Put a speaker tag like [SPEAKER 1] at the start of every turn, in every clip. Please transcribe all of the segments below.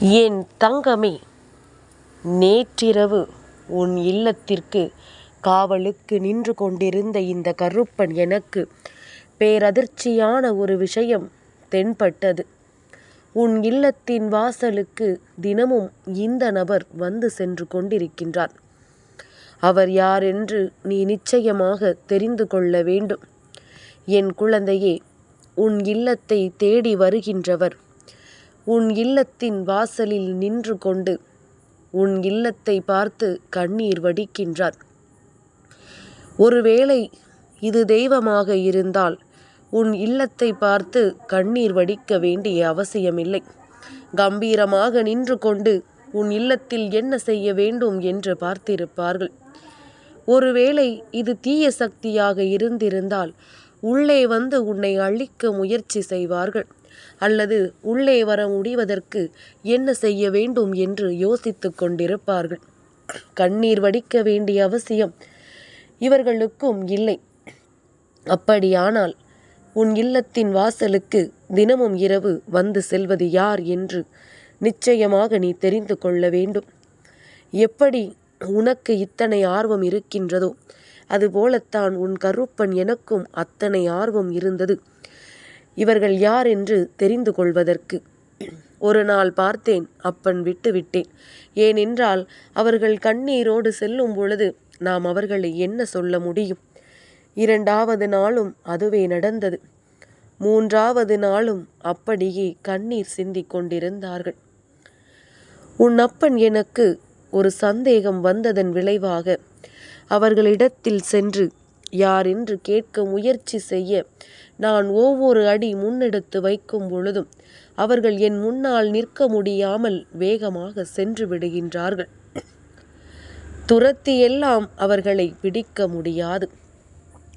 [SPEAKER 1] என் தங்கமே நேற்றிரவு உன் இல்லத்திற்கு காவலுக்கு நின்று கொண்டிருந்த இந்த கருப்பன் எனக்கு பேரதிர்ச்சியான ஒரு விஷயம் தென்பட்டது. உன் இல்லத்தின் வாசலுக்கு தினமும் இந்த நபர் வந்து சென்று கொண்டிருக்கின்றார். அவர் யாரென்று நீ நிச்சயமாக தெரிந்து கொள்ள வேண்டும். என் குழந்தையே உன் இல்லத்தை தேடி வருகின்றவர் உன் இல்லத்தின் வாசலில் நின்று கொண்டு உன் இல்லத்தை பார்த்து கண்ணீர் வடிக்கின்றார். ஒருவேளை இது தெய்வமாக இருந்தால் உன் இல்லத்தை பார்த்து கண்ணீர் வடிக்க வேண்டிய அவசியமில்லை. கம்பீரமாக நின்று கொண்டு உன் இல்லத்தில் என்ன செய்ய வேண்டும் என்று பார்த்திருப்பார்கள். ஒருவேளை இது தீய சக்தியாக இருந்திருந்தால் உள்ளே வந்து உன்னை அழிக்க முயற்சி செய்வார்கள். அல்லது உள்ளே வர முடிவதற்கு என்ன செய்ய வேண்டும் என்று யோசித்து கொண்டிருப்பார்கள். கண்ணீர் வடிக்க வேண்டிய அவசியம் இவர்களுக்கும் இல்லை. அப்படியானால் உன் இல்லத்தின் வாசலுக்கு தினமும் இரவு வந்து செல்வது யார் என்று நிச்சயமாக நீ தெரிந்து கொள்ள வேண்டும். எப்படி உனக்கு இத்தனை ஆர்வம் இருக்கின்றதோ அதுபோலத்தான் உன் கருப்பன் எனக்கும் அத்தனை ஆர்வம் இருந்தது. இவர்கள் யார் என்று தெரிந்து கொள்வதற்கு. ஒரு நாள் பார்த்தேன் அப்பன் விட்டு விட்டேன். ஏனென்றால் அவர்கள் கண்ணீரோடு செல்லும் பொழுது நாம் அவர்களை என்ன சொல்ல முடியும்? இரண்டாவது நாளும் அதுவே நடந்தது. மூன்றாவது நாளும் அப்படியே கண்ணீர் சிந்திக் கொண்டிருந்தார்கள். உன் அப்பன் எனக்கு ஒரு சந்தேகம் வந்ததன் விளைவாக அவர்களிடத்தில் சென்று யார் என்று கேட்க முயற்சி செய்ய நான் ஒவ்வொரு அடி முன்னெடுத்து வைக்கும் பொழுதும் அவர்கள் என் முன்னால் நிற்க முடியாமல் வேகமாக சென்று விடுகின்றார்கள். துரத்தி எல்லாம் அவர்களை பிடிக்க முடியாது.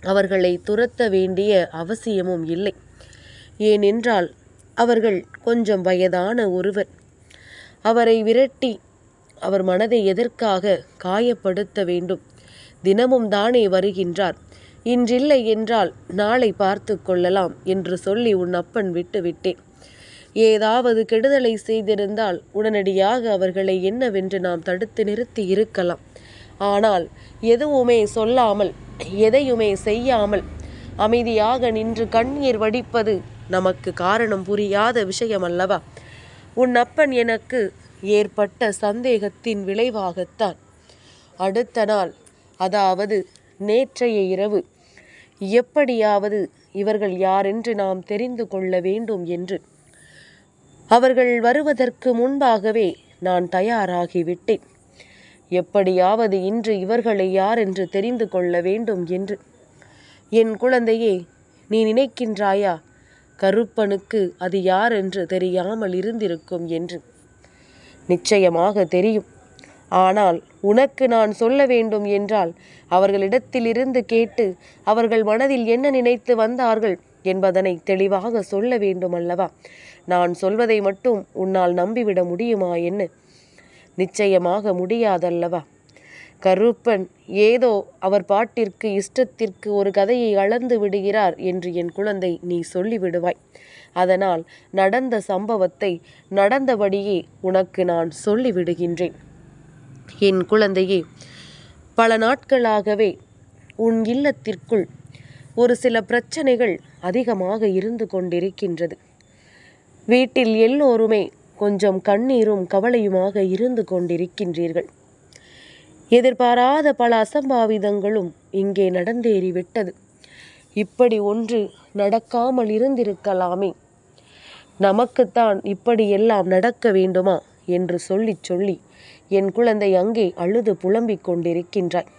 [SPEAKER 1] அவர்களை துரத்த வேண்டிய அவசியமும் இல்லை. ஏனென்றால் அவர்கள் கொஞ்சம் வயதான ஒருவர். அவரை விரட்டி அவர் மனதை எதற்காக காயப்படுத்த வேண்டும்? தினமும் தானே வருகின்றார். இன்றில்லை என்றால் நாளை பார்த்து கொள்ளலாம் என்று சொல்லி உன் அப்பன் விட்டுவிட்டேன் ஏதாவது கெடுதலை செய்திருந்தால் உடனடியாக அவர்களை என்னவென்று நாம் தடுத்து நிறுத்தி இருக்கலாம். ஆனால் எதுவுமே சொல்லாமல் எதையுமே செய்யாமல் அமைதியாக நின்று கண்ணீர் வடிப்பது நமக்கு காரணம் புரியாத விஷயம் அல்லவா உன் அப்பன் எனக்கு ஏற்பட்ட சந்தேகத்தின் விளைவாகத்தான். அடுத்த நாள் அதாவது நேற்றைய இரவு. எப்படியாவது இவர்கள் யாரென்று நாம் தெரிந்து கொள்ள வேண்டும் என்று. அவர்கள் வருவதற்கு முன்பாகவே நான் தயாராகிவிட்டேன். எப்படியாவது இன்று இவர்களை யார் என்று தெரிந்து கொள்ள வேண்டும் என்று. என் குழந்தையே நீ நினைக்கின்றாயா? கருப்பனுக்கு அது யார் என்று தெரியாமல் இருந்திருக்கும் என்று. நிச்சயமாக தெரியும். ஆனால் உனக்கு நான் சொல்ல வேண்டும் என்றால் அவர்களிடத்திலிருந்து கேட்டு அவர்கள் மனதில் என்ன நினைத்து வந்தார்கள் என்பதனை தெளிவாக சொல்ல வேண்டும் அல்லவா? நான் சொல்வதை மட்டும் உன்னால் நம்பிவிட முடியுமா என்ன நிச்சயமாக முடியாதல்லவா? கருப்பன் ஏதோ அவர் பாட்டிற்கு இஷ்டத்திற்கு ஒரு கதையை அளந்து விடுகிறார் என்று என் குழந்தை நீ சொல்லிவிடுவாய். அதனால் நடந்த சம்பவத்தை நடந்தபடியே உனக்கு நான் சொல்லிவிடுகின்றேன். என் குழந்தையே பல நாட்களாகவே உன் இல்லத்திற்குள் ஒரு சில பிரச்சனைகள் அதிகமாக இருந்து கொண்டிருக்கின்றது. வீட்டில் எல்லோருமே கொஞ்சம் கண்ணீரும் கவலையுமாக இருந்து கொண்டிருக்கின்றீர்கள். எதிர்பாராத பல அசம்பாவிதங்களும் இங்கே நடந்தேறிவிட்டது. இப்படி ஒன்று நடக்காமல் இருந்திருக்கலாமே. நமக்குத்தான் இப்படியெல்லாம் நடக்க வேண்டுமா? என்று சொல்லிச் சொல்லி என் குழந்தை அங்கே அழுது புலம்பிக் கொண்டிருக்கின்றாய்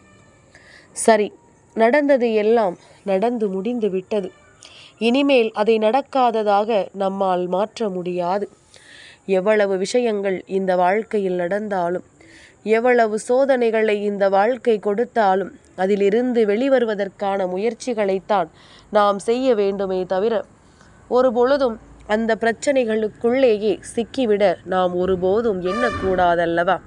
[SPEAKER 1] சரி நடந்தது எல்லாம் நடந்து முடிந்து விட்டது. இனிமேல் அதை நடக்காததாக நம்மால் மாற்ற முடியாது. எவ்வளவு விஷயங்கள் இந்த வாழ்க்கையில் நடந்தாலும் எவ்வளவு சோதனைகளை இந்த வாழ்க்கை கொடுத்தாலும் அதிலிருந்து வெளிவருவதற்கான முயற்சிகளைத்தான் நாம் செய்ய வேண்டுமே தவிர ஒரு பொழுதும் அந்த பிரச்சனைகளுக்குள்ளேயே சிக்கிவிட நாம் ஒருபோதும் எண்ணக்கூடாதல்லவா?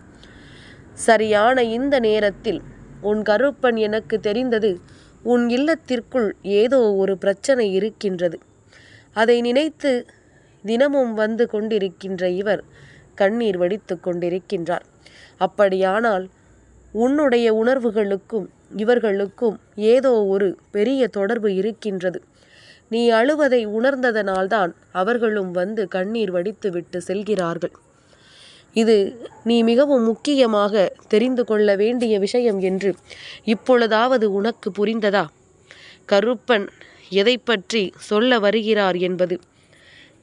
[SPEAKER 1] சரியான இந்த நேரத்தில் உன் கருப்பன் எனக்கு தெரிந்தது உன் இல்லத்திற்குள் ஏதோ ஒரு பிரச்சனை இருக்கின்றது. அதை நினைத்து தினமும் வந்து கொண்டிருக்கின்ற இவர் கண்ணீர் வடித்து கொண்டிருக்கின்றார். அப்படியானால் உன்னுடைய உணர்வுகளுக்கும் இவர்களுக்கும் ஏதோ ஒரு பெரிய தொடர்பு இருக்கின்றது. நீ அழுவதை உணர்ந்ததனால்தான் அவர்களும் வந்து கண்ணீர் வடித்துவிட்டு செல்கிறார்கள். இது நீ மிகவும் முக்கியமாக தெரிந்து கொள்ள வேண்டிய விஷயம் என்று இப்பொழுதாவது உனக்கு புரிந்ததா? கருப்பன் எதை பற்றி சொல்ல வருகிறார் என்பது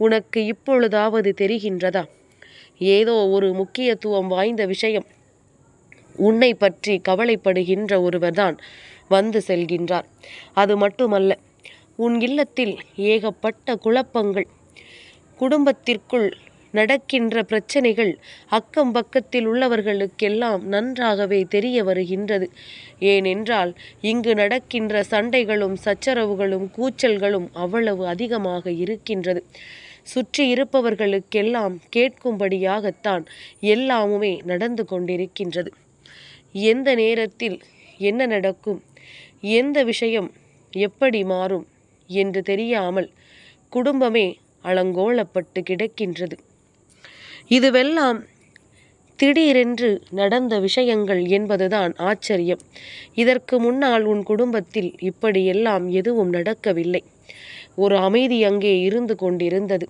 [SPEAKER 1] உனக்கு இப்பொழுதாவது தெரிகின்றதா? ஏதோ ஒரு முக்கியத்துவம் வாய்ந்த விஷயம். உன்னை பற்றி கவலைப்படுகின்ற ஒருவர்தான் வந்து செல்கின்றார். அது மட்டுமல்ல உன் இல்லத்தில் ஏகப்பட்ட குழப்பங்கள். குடும்பத்திற்குள் நடக்கின்ற பிரச்சனைகள் அக்கம் பக்கத்தில் உள்ளவர்களுக்கெல்லாம் நன்றாகவே தெரிய வருகின்றது. ஏனென்றால் இங்கு நடக்கின்ற சண்டைகளும் சச்சரவுகளும் கூச்சல்களும் அவ்வளவு அதிகமாக இருக்கின்றது. சுற்றி இருப்பவர்களுக்கெல்லாம் கேட்கும்படியாகத்தான் எல்லாமுமே நடந்து கொண்டிருக்கின்றது. எந்த நேரத்தில் என்ன நடக்கும்? எந்த விஷயம் எப்படி மாறும்? என்று தெரியாமல் குடும்பமே அலங்கோலப்பட்டு கிடக்கின்றது. இதுவெல்லாம் திடீரென்று நடந்த விஷயங்கள் என்பதுதான் ஆச்சரியம். இதற்கு முன்னால் உன் குடும்பத்தில் இப்படியெல்லாம் எதுவும் நடக்கவில்லை. ஒரு அமைதி அங்கே இருந்து கொண்டிருந்தது.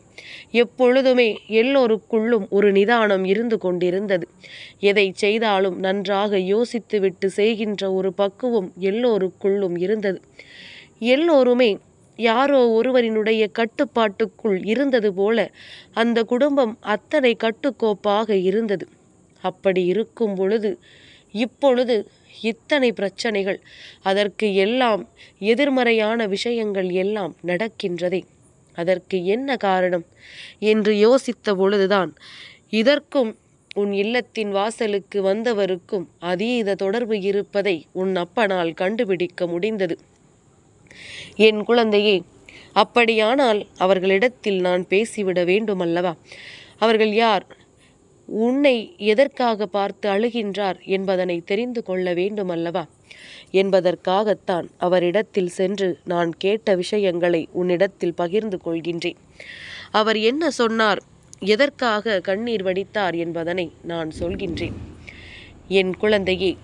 [SPEAKER 1] எப்பொழுதுமே எல்லோருக்குள்ளும் ஒரு நிதானம் இருந்து கொண்டிருந்தது. எதை செய்தாலும் நன்றாக யோசித்துவிட்டு செய்கின்ற ஒரு பக்குவம் எல்லோருக்குள்ளும் இருந்தது. எல்லோருமே யாரோ ஒருவரினுடைய கட்டுப்பாட்டுக்குள் இருந்தது போல அந்த குடும்பம் அத்தனை கட்டுக்கோப்பாக இருந்தது. அப்படி இருக்கும் பொழுது இப்பொழுது இத்தனை பிரச்சனைகள் அதற்கு எல்லாம் எதிர்மறையான விஷயங்கள் எல்லாம் நடக்கின்றதே. அதற்கு என்ன காரணம்? என்று யோசித்த பொழுதுதான் இதற்கும் உன் இல்லத்தின் வாசலுக்கு வந்தவருக்கும் அதீத தொடர்பு இருப்பதை உன் அப்பனால் கண்டுபிடிக்க முடிந்தது. என் குழந்தையே அப்படியானால் அவர்களிடத்தில் நான் பேசிவிட வேண்டுமல்லவா? அவர்கள் யார்? உன்னை எதற்காக பார்த்து அழுகின்றார் என்பதனை தெரிந்து கொள்ள வேண்டுமல்லவா? என்பதற்காகத்தான் அவரிடத்தில் சென்று நான் கேட்ட விஷயங்களை உன்னிடத்தில் பகிர்ந்து கொள்கின்றேன். அவர் என்ன சொன்னார்? எதற்காக கண்ணீர் வடித்தார் என்பதனை நான் சொல்கின்றேன். என் குழந்தையே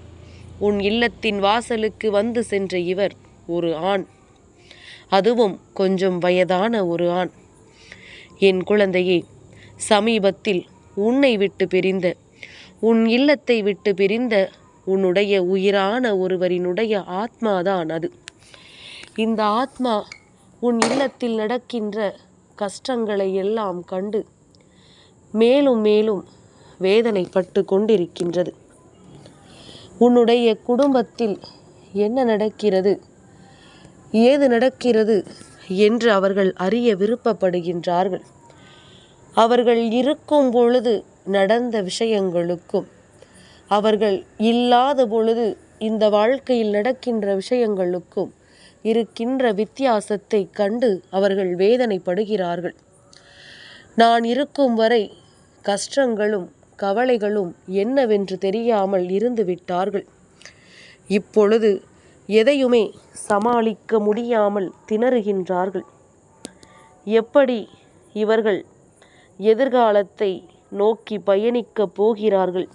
[SPEAKER 1] உன் இல்லத்தின் வாசலுக்கு வந்து சென்ற இவர் ஒரு ஆண். அதுவும் கொஞ்சம் வயதான ஒரு ஆண். என் குழந்தையே சமீபத்தில் உன்னை விட்டு பிரிந்த உன் இல்லத்தை விட்டு பிரிந்த உன்னுடைய உயிரான ஒருவரினுடைய ஆத்மாதான் அது. இந்த ஆத்மா உன் இல்லத்தில் நடக்கின்ற கஷ்டங்களை எல்லாம் கண்டு மேலும் மேலும் வேதனைப்பட்டு கொண்டிருக்கின்றது. உன்னுடைய குடும்பத்தில் என்ன நடக்கிறது? ஏது நடக்கிறது என்று அவர்கள் அறிய விருப்பப்படுகின்றார்கள். அவர்கள் இருக்கும் பொழுது நடந்த விஷயங்களுக்கும் அவர்கள் இல்லாத பொழுது இந்த வாழ்க்கையில் நடக்கின்ற விஷயங்களுக்கும் இருக்கின்ற வித்தியாசத்தை கண்டு அவர்கள் வேதனைப்படுகிறார்கள். நான் இருக்கும் வரை கஷ்டங்களும் கவலைகளும் என்னவென்று தெரியாமல் இருந்து விட்டார்கள் இப்பொழுது எதையுமே சமாளிக்க முடியாமல் திணறுகின்றார்கள். எப்படி இவர்கள் எதிர்காலத்தை நோக்கி பயணிக்கப் போகிறார்கள்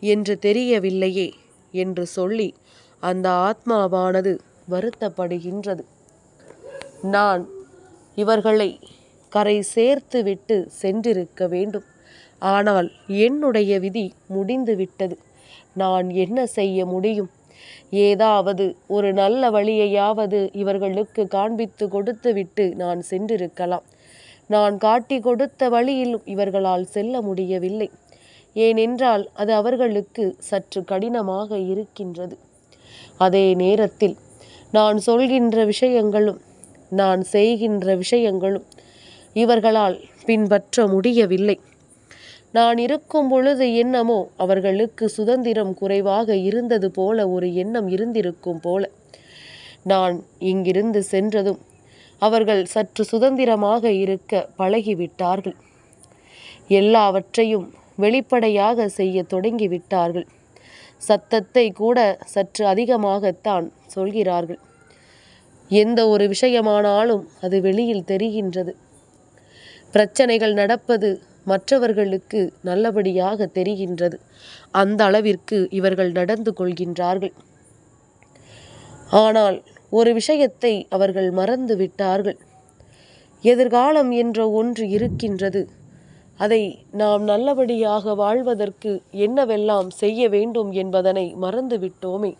[SPEAKER 1] என்று தெரியவில்லையே என்று சொல்லி அந்த ஆத்மாவானது வருத்தப்படுகின்றது. நான் இவர்களை கரை சேர்த்து விட்டு சென்றிருக்க வேண்டும். ஆனால் என்னுடைய விதி முடிந்துவிட்டது. நான் என்ன செய்ய முடியும்? ஏதாவது ஒரு நல்ல வழியையாவது இவர்களுக்கு காண்பித்து கொடுத்துவிட்டு நான் சென்றிருக்கலாம். நான் காட்டி கொடுத்த வழியில் இவர்களால் செல்ல முடியவில்லை. ஏனென்றால் அது அவர்களுக்கு சற்று கடினமாக இருக்கின்றது. அதே நேரத்தில் நான் சொல்கின்ற விஷயங்களும் நான் செய்கின்ற விஷயங்களும் இவர்களால் பின்பற்ற முடியவில்லை. நான் இருக்கும் பொழுது எண்ணமோ அவர்களுக்கு சுதந்திரம் குறைவாக இருந்தது போல ஒரு எண்ணம் இருந்திருக்கும் போல. நான் இங்கிருந்து சென்றதும் அவர்கள் சற்று சுதந்திரமாக இருக்க பழகிவிட்டார்கள். எல்லாவற்றையும் வெளிப்படையாக செய்ய தொடங்கிவிட்டார்கள். சத்தத்தை கூட சற்று அதிகமாகத்தான் சொல்கிறார்கள். எந்த ஒரு விஷயமானாலும் அது வெளியில் தெரிகின்றது. பிரச்சனைகள் நடப்பது மற்றவர்களுக்கு நல்லபடியாக தெரிகின்றது. அந்த அளவிற்கு இவர்கள் நடந்து கொள்கின்றார்கள். ஆனால் ஒரு விஷயத்தை அவர்கள் மறந்து விட்டார்கள். எதிர்காலம் என்ற ஒன்று இருக்கின்றது. அதை நாம் நல்லபடியாக வாழ்வதற்கு என்னவெல்லாம் செய்ய வேண்டும் என்பதனை மறந்துவிட்டோமே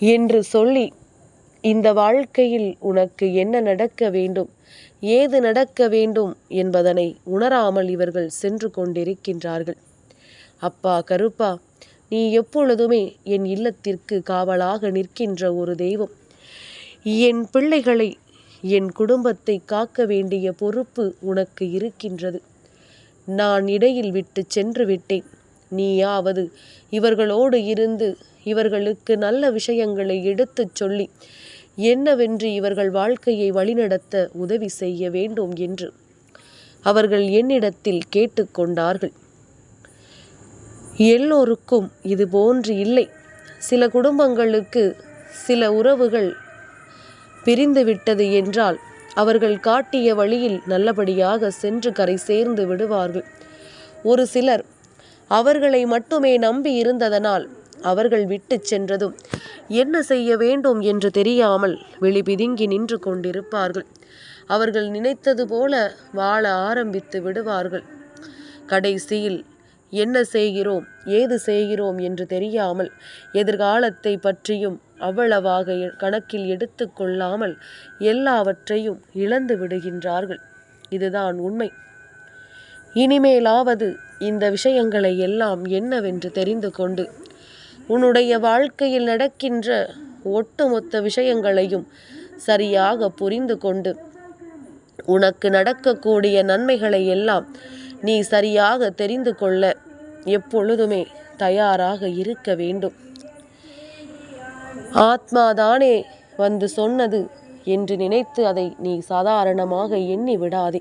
[SPEAKER 1] என்று சொல்லி இந்த வாழ்க்கையில் உனக்கு என்ன நடக்க வேண்டும்? ஏது நடக்க வேண்டும் என்பதனை உணராமல் இவர்கள் சென்று கொண்டிருக்கின்றார்கள். அப்பா கருப்பா நீ எப்பொழுதுமே என் இல்லத்திற்கு காவலாக நிற்கின்ற ஒரு தெய்வம். என் பிள்ளைகளை என் குடும்பத்தை காக்க வேண்டிய பொறுப்பு உனக்கு இருக்கின்றது. நான் இடையில் விட்டு சென்று விட்டேன். நீயாவது இவர்களோடு இருந்து இவர்களுக்கு நல்ல விஷயங்களை எடுத்துச் சொல்லி என்னவென்று இவர்கள் வாழ்க்கையை வழிநடத்த உதவி செய்ய வேண்டும் என்று அவர்கள் என்னிடத்தில் கேட்டுக்கொண்டார்கள் எல்லோருக்கும் இது போன்று இல்லை. சில குடும்பங்களுக்கு சில உறவுகள் பிரிந்துவிட்டது என்றால் அவர்கள் காட்டிய வழியில் நல்லபடியாக சென்று கரை சேர்ந்து விடுவார்கள். ஒரு சிலர் அவர்களை மட்டுமே நம்பி இருந்ததனால் அவர்கள் விட்டு சென்றதும் என்ன செய்ய வேண்டும் என்று தெரியாமல் வெளிபிதுங்கி நின்று கொண்டிருப்பார்கள். அவர்கள் நினைத்தது போல வாழ ஆரம்பித்து விடுவார்கள். கடைசியில் என்ன செய்கிறோம் ஏது செய்கிறோம் என்று தெரியாமல் எதிர்காலத்தை பற்றியும் அவ்வளவாக கணக்கில் எடுத்து கொள்ளாமல் எல்லாவற்றையும் இழந்து விடுகின்றார்கள். இதுதான் உண்மை. இனிமேலாவது இந்த விஷயங்களை எல்லாம் என்னவென்று தெரிந்து கொண்டு உன்னுடைய வாழ்க்கையில் நடக்கின்ற ஒட்டுமொத்த விஷயங்களையும் சரியாக புரிந்து கொண்டு உனக்கு நடக்கக்கூடிய நன்மைகளை எல்லாம் நீ சரியாக தெரிந்து கொள்ள எப்பொழுதுமே தயாராக இருக்க வேண்டும். ஆத்மாதானே வந்து சொன்னது என்று நினைத்து அதை நீ சாதாரணமாக எண்ணி விடாதே.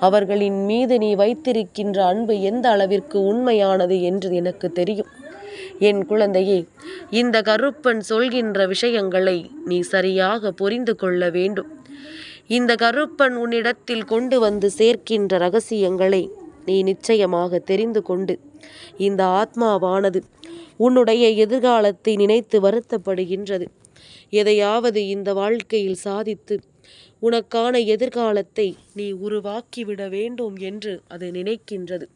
[SPEAKER 1] அவர்களின் மீது நீ வைத்திருக்கின்ற அன்பு எந்த அளவிற்கு உண்மையானது என்று எனக்கு தெரியும். என் குழந்தையே இந்த கருப்பன் சொல்கின்ற விஷயங்களை நீ சரியாக புரிந்து கொள்ள வேண்டும். இந்த கருப்பன் உன்னிடத்தில் கொண்டு வந்து சேர்க்கின்ற ரகசியங்களை நீ நிச்சயமாக தெரிந்து கொண்டு இந்த ஆத்மாவானது உன்னுடைய எதிர்காலத்தை நினைத்து வருத்தப்படுகின்றது. எதையாவது இந்த வாழ்க்கையில் சாதித்து உனக்கான எதிர்காலத்தை நீ உருவாக்கிவிட வேண்டும் என்று அது நினைக்கின்றது.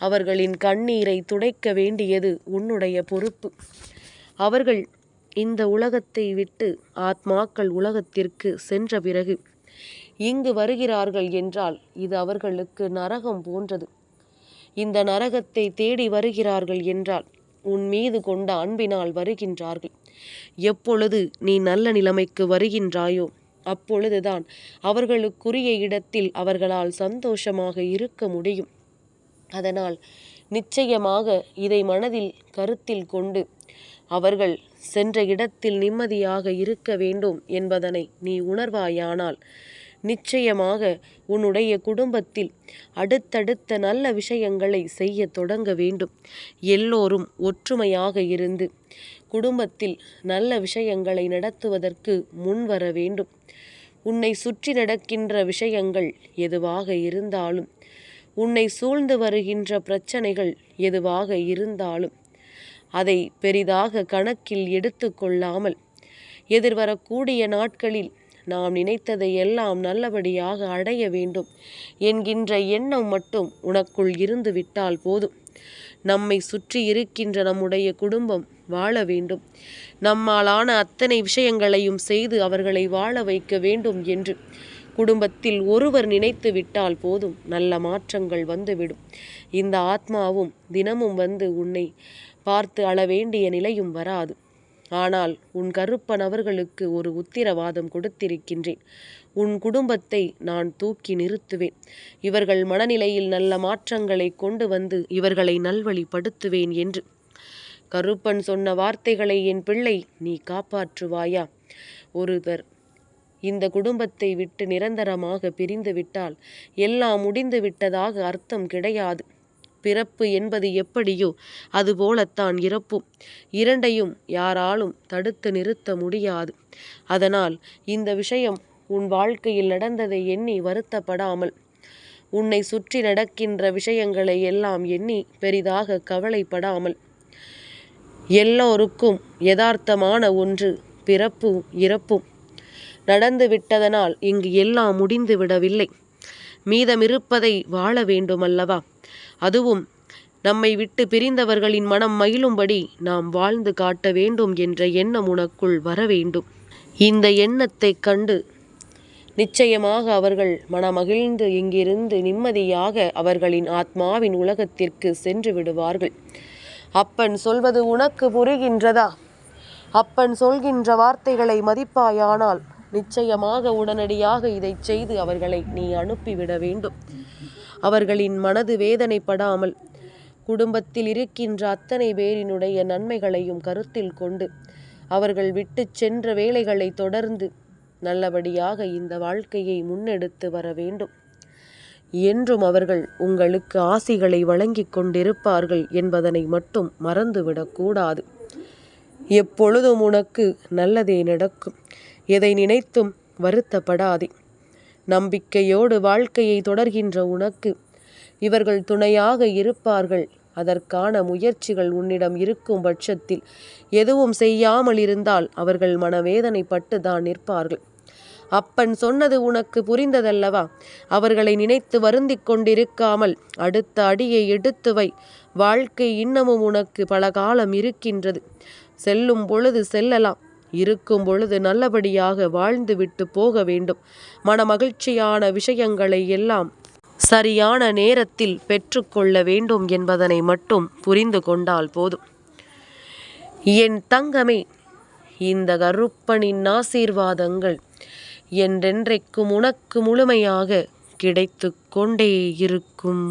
[SPEAKER 1] அவர்களின் கண்ணீரை துடைக்க வேண்டியது உன்னுடைய பொறுப்பு. அவர்கள் இந்த உலகத்தை விட்டு ஆத்மாக்கள் உலகத்திற்கு சென்ற பிறகு இங்கு வருகிறார்கள் என்றால் இது அவர்களுக்கு நரகம் போன்றது. இந்த நரகத்தை தேடி வருகிறார்கள் என்றால் உன் மீது கொண்ட அன்பினால் வருகின்றார்கள். எப்பொழுது நீ நல்ல நிலைமைக்கு வருகின்றாயோ அப்பொழுதுதான் அவர்களுக்குரிய இடத்தில் அவர்களால் சந்தோஷமாக இருக்க முடியும். அதனால் நிச்சயமாக இதை மனதில் கருத்தில் கொண்டு அவர்கள் சென்ற இடத்தில் நிம்மதியாக இருக்க வேண்டும் என்பதனை நீ உணர்வாயானால் நிச்சயமாக உன்னுடைய குடும்பத்தில் அடுத்தடுத்த நல்ல விஷயங்களை செய்ய தொடங்க வேண்டும். எல்லோரும் ஒற்றுமையாக இருந்து குடும்பத்தில் நல்ல விஷயங்களை நடத்துவதற்கு முன்வர வேண்டும். உன்னை சுற்றி நடக்கின்ற விஷயங்கள் எதுவாக இருந்தாலும் உன்னை சூழ்ந்து வருகின்ற பிரச்சனைகள் எதுவாக இருந்தாலும் அதை பெரிதாக கணக்கில் எடுத்து கொள்ளாமல் எதிர்வரக்கூடிய நாட்களில் நாம் நினைத்ததை எல்லாம் நல்லபடியாக அடைய வேண்டும் என்கின்ற எண்ணம் மட்டும் உனக்குள் இருந்து விட்டால் போதும். நம்மை சுற்றி இருக்கின்ற நம்முடைய குடும்பம் வாழ வேண்டும். நம்மாலான அத்தனை விஷயங்களையும் செய்து அவர்களை வாழ வைக்க வேண்டும் என்று குடும்பத்தில் ஒருவர் நினைத்து விட்டால் போதும். நல்ல மாற்றங்கள் வந்துவிடும். இந்த ஆத்மாவும் தினமும் வந்து உன்னை பார்த்து அள வேண்டிய நிலையும் வராது. ஆனால் உன் கருப்பன் அவர்களுக்கு ஒரு உத்திரவாதம் கொடுத்திருக்கின்றேன். உன் குடும்பத்தை நான் தூக்கி நிறுத்துவேன். இவர்கள் மனநிலையில் நல்ல மாற்றங்களை கொண்டு வந்து இவர்களை நல்வழிப்படுத்துவேன் என்று. கருப்பன் சொன்ன வார்த்தைகளை என் பிள்ளை நீ காப்பாற்றுவாயா? ஒருவர் இந்த குடும்பத்தை விட்டு நிரந்தரமாக பிரிந்துவிட்டால் எல்லாம் முடிந்து விட்டதாக அர்த்தம் கிடையாது. பிறப்பு என்பது எப்படியோ அதுபோலத்தான் இறப்பும். இரண்டையும் யாராலும் தடுத்து நிறுத்த முடியாது. அதனால் இந்த விஷயம் உன் வாழ்க்கையில் நடந்ததை எண்ணி வருத்தப்படாமல் உன்னை சுற்றி நடக்கின்ற விஷயங்களை எல்லாம் எண்ணி பெரிதாக கவலைப்படாமல் எல்லோருக்கும் யதார்த்தமான ஒன்று பிறப்பும் இறப்பும். நடந்து விட்டதனால் இங்கு எல்லாம் முடிந்து விடவில்லை. மீதமிருப்பதை வாழ வேண்டுமல்லவா? அதுவும் நம்மை விட்டு பிரிந்தவர்களின் மனம் மகிழும்படி நாம் வாழ்ந்து காட்ட வேண்டும் என்ற எண்ணம் உனக்குள் வர வேண்டும். இந்த எண்ணத்தைக் கண்டு நிச்சயமாக அவர்கள் மனமகிழ்ந்து இங்கிருந்து நிம்மதியாக அவர்களின் ஆத்மாவின் உலகத்திற்கு சென்று விடுவார்கள். அப்பன் சொல்வது உனக்கு புரிகின்றதா? அப்பன் சொல்கின்ற வார்த்தைகளை மதிப்பாயானால் நிச்சயமாக உடனடியாக இதை செய்து அவர்களை நீ அனுப்பிவிட வேண்டும். அவர்களின் மனது வேதனைப்படாமல் குடும்பத்தில் இருக்கின்ற அத்தனை பேரினுடைய நன்மைகளையும் கருத்தில் கொண்டு அவர்கள் விட்டு சென்ற வேலைகளை தொடர்ந்து நல்லபடியாக இந்த வாழ்க்கையை முன்னெடுத்து வர வேண்டும். என்றும் அவர்கள் உங்களுக்கு ஆசிகளை வழங்கி கொண்டிருப்பார்கள் என்பதனை மட்டும் மறந்துவிடக்கூடாது எப்பொழுதும் உனக்கு நல்லதே நடக்கும். எதை நினைத்தும் வருத்தப்படாதே. நம்பிக்கையோடு வாழ்க்கையை தொடர்கின்ற உனக்கு இவர்கள் துணையாக இருப்பார்கள். அதற்கான முயற்சிகள் உன்னிடம் இருக்கும் பட்சத்தில் எதுவும் செய்யாமல் இருந்தால் அவர்கள் மனவேதனைப்பட்டு தான் நிற்பார்கள். அப்பன் சொன்னது உனக்கு புரிந்ததல்லவா? அவர்களை நினைத்து வருந்திக் கொண்டிருக்காமல் அடுத்த அடியை எடுத்து வை. வாழ்க்கை இன்னமும் உனக்கு பல காலம் இருக்கின்றது. செல்லும் பொழுது செல்லலாம். இருக்கும் பொழுது நல்லபடியாக வாழ்ந்துவிட்டு போக வேண்டும். மனமகிழ்ச்சியான விஷயங்களை எல்லாம் சரியான நேரத்தில் பெற்றுக்கொள்ள வேண்டும் என்பதனை மட்டும் புரிந்து கொண்டால் போதும். என் தங்கமே இந்த கருப்பனின் ஆசீர்வாதங்கள் என்றென்றைக்கும் உனக்கு முழுமையாக கிடைத்து கொண்டே இருக்கும்.